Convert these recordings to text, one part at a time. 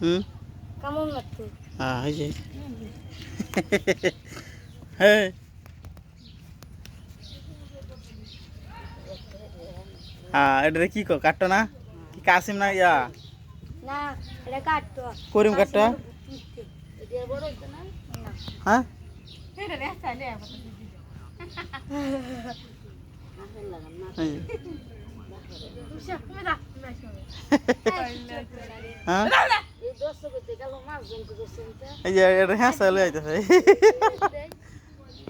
হুম? কেমন লাগতো হ্যাঁ এই যে। হ্যাঁ। হ্যাঁ এটা কি কো কাটতো না? কি কাসিম না ইয়া? না এটা কাটতো। করিম কাটতো এটা বড় হইতো না না হ্যাঁ?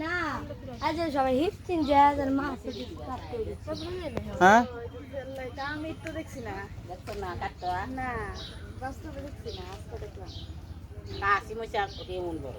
না আমি তো দেখছি না দেখতো না কাটতো না বাস্তবে দেখছি না আজকে দেখলাম। কাশি মশা এমন বড়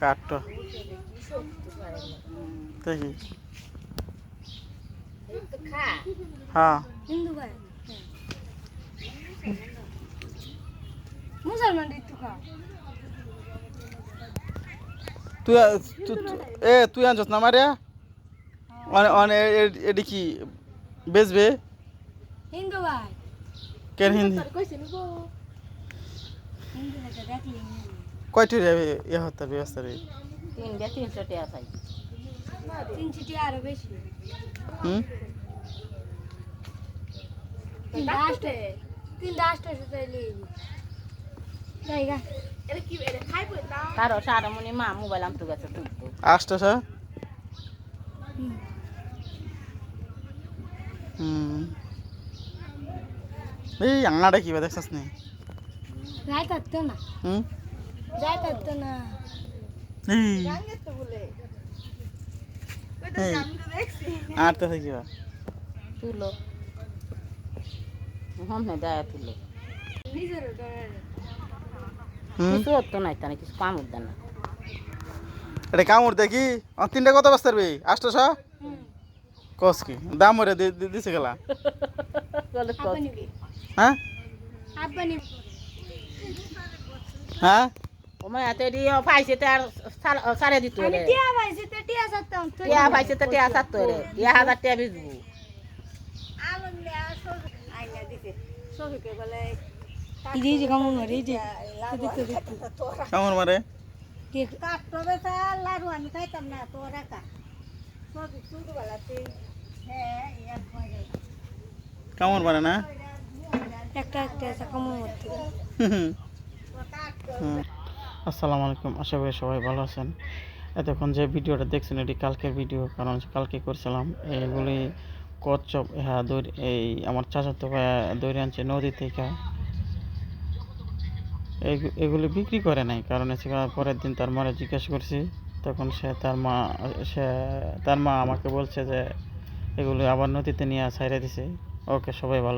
কাটতো দেখি। হ্যাঁ। তুই এ তুই আনছস না মারিয়া? অনে কি? বেচবে? কেন হিন্দি? কয়টি রে ইয়ে হতে ব্যবস্থা রে তিনটা তিনশো টাকা পাই। তিন চিটি আরও বেশি। হুম? তিন তিন মনে আসতেছ হুম। এই আঙাটা কি দেখছস নি? থাকতো না। হুম? তো দেয় তুলো। কিছু হতো কিছু কাম না। এটা কামড় দেখি তিনটা কত বাস পারবি? আসতেছ কস কি? দাম ওরে দিছে গেলা। হ্যাঁ? হ্যাঁ? ও মা এত দিয়ে পাইছে তার সারে দিত আমি রে। টিয়া পাইছি তো টিয়া সারতাম টিয়া পাইছে তো টিয়া সাত রে। টিয়া হাজার টিয়া বিজবু আলম লে সব আইনা দিতে সবকে বলে এই যে কেমন মারে যে দেখতে দেখতে। কামড় মারে। কাটতো বেটা লাড়ু আমি খাইতাম না তো রাখা সব শুরু বেলাতে হ্যাঁ মারে না। একটা একটা কেমন হুম। আসসালামু আলাইকুম, আশা করি সবাই ভালো আছেন। এতক্ষণ যে ভিডিওটা দেখছেন, এটি কালকের ভিডিও, কারণ কালকে করছিলাম। এইগুলি কচ্ছপ হ্যাঁ এই আমার চাচাতো ভাই দৌড়ে আনছে নদী থেকে। এগুলি বিক্রি করে নাই, কারণ পরের দিন তার মারে জিজ্ঞেস করছি। তখন সে তার মা, সে, তার মা আমাকে বলছে যে, এগুলি আবার নদীতে নিয়ে ছাইড়ে দিছে ওকে, সবাই ভালো